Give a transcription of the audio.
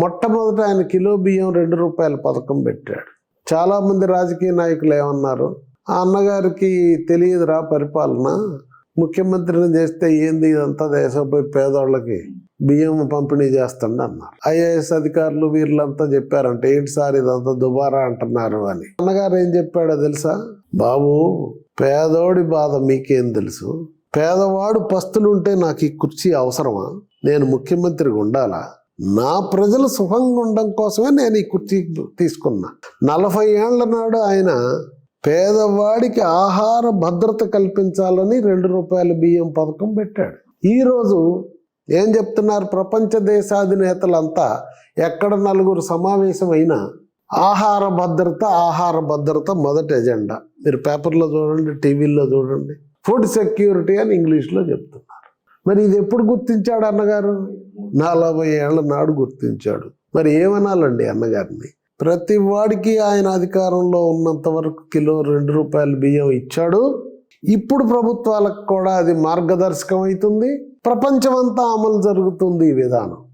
మొట్టమొదట ఆయన కిలో బియ్యం రెండు రూపాయల పథకం పెట్టాడు. చాలామంది రాజకీయ నాయకులు ఏమన్నారు? ఆ అన్నగారికి తెలియదురా పరిపాలన. ముఖ్యమంత్రిని చేస్తే ఏంది ఇదంతా దేశంపై పేదోళ్ళకి బియ్యం పంపిణీ చేస్తుండ అన్నారు. ఐఏఎస్ అధికారులు వీళ్ళంతా చెప్పారంటే ఏంటి సార్ ఇదంతా దుబారా అంటున్నారు అని. అన్నగారు ఏం చెప్పాడో తెలుసా? బాబు పేదోడి బాధ మీకేం తెలుసు? పేదవాడు పస్తులుంటే నాకు ఈ కుర్చీ అవసరమా? నేను ముఖ్యమంత్రిగా ఉండాలా? నా ప్రజలు సుఖంగా ఉండడం కోసమే నేను ఈ కుర్చీ తీసుకున్నా. నలభై ఏళ్ళ నాడు ఆయన పేదవాడికి ఆహార భద్రత కల్పించాలని రెండు రూపాయల బియ్యం పథకం పెట్టాడు. ఈరోజు ఏం చెప్తున్నారు ప్రపంచ దేశాధినేతలంతా? ఎక్కడ నలుగురు సమావేశమైనా ఆహార భద్రత ఆహార భద్రత మొదటి ఎజెండా. మీరు పేపర్లో చూడండి టీవీల్లో చూడండి. ఫుడ్ సెక్యూరిటీ అని ఇంగ్లీష్లో చెప్తున్నారు. మరి ఇది ఎప్పుడు గుర్తించాడు అన్నగారు? నలభై ఏళ్ళ నాడు గుర్తించాడు. మరి ఏమనాలండి అన్నగారిని? ప్రతి వాడికి ఆయన అధికారంలో ఉన్నంత వరకు కిలో రెండు రూపాయల బియ్యం ఇచ్చాడు. ఇప్పుడు ప్రభుత్వాలకు కూడా అది మార్గదర్శకం అవుతుంది. ప్రపంచమంతా అమలు జరుగుతుంది ఈ విధానం.